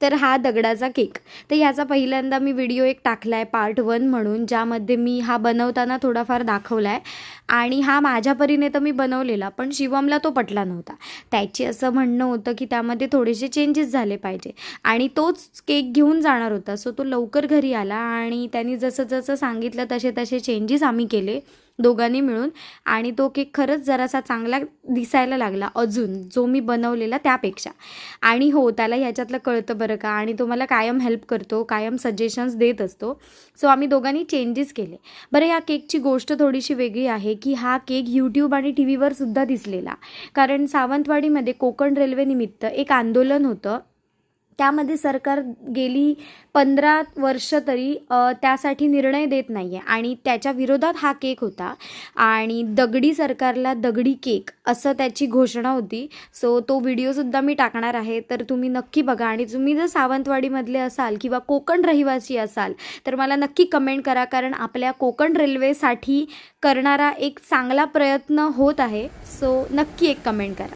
तर हा दगडाचा केक. तर ह्याचा पहिल्यांदा मी व्हिडिओ एक टाकला आहे पार्ट वन म्हणून ज्यामध्ये मी हा बनवताना थोडाफार दाखवला आहे आणि हा माझ्या परीने तर मी बनवलेला पण शिवमला तो पटला नव्हता. त्याची असं म्हणणं होतं की त्यामध्ये थोडेसे चेंजेस झाले पाहिजे. आणि तोच केक घेऊन जाणार होता. सो तो लवकर घरी आला आणि त्यांनी जसं जसं सांगितलं तसे तसे चेंजेस आम्ही केले. दोघांनी मिळून. आणि तो केक खरंच जरासा चांगला दिसायला लागला अजून जो मी बनवलेला त्यापेक्षा. आणि हो त्याला ह्याच्यातलं कळतं बरं का. आणि तो मला कायम हेल्प करतो कायम सजेशन्स देत असतो. सो आम्ही दोघांनी चेंजेस केले. बरं या केकची गोष्ट थोडीशी वेगळी आहे की हा केक यूट्यूब आणि टी व्हीवर सुद्धा दिसलेला. कारण सावंतवाडीमध्ये कोकण रेल्वेनिमित्त एक आंदोलन होतं. त्यामध्ये सरकार गेली पंधरा वर्ष तरी त्यासाठी निर्णय देत नाही आहे आणि त्याच्या विरोधात हा केक होता. आणि दगडी सरकारला दगडी केक असं त्याची घोषणा होती. सो तो व्हिडिओसुद्धा मी टाकणार आहे. तर तुम्ही नक्की बघा. आणि तुम्ही जर सावंतवाडीमधले असाल किंवा कोकण रहिवासी असाल तर मला नक्की कमेंट करा. कारण आपल्या कोकण रेल्वेसाठी करणारा एक चांगला प्रयत्न होत आहे. सो नक्की एक कमेंट करा.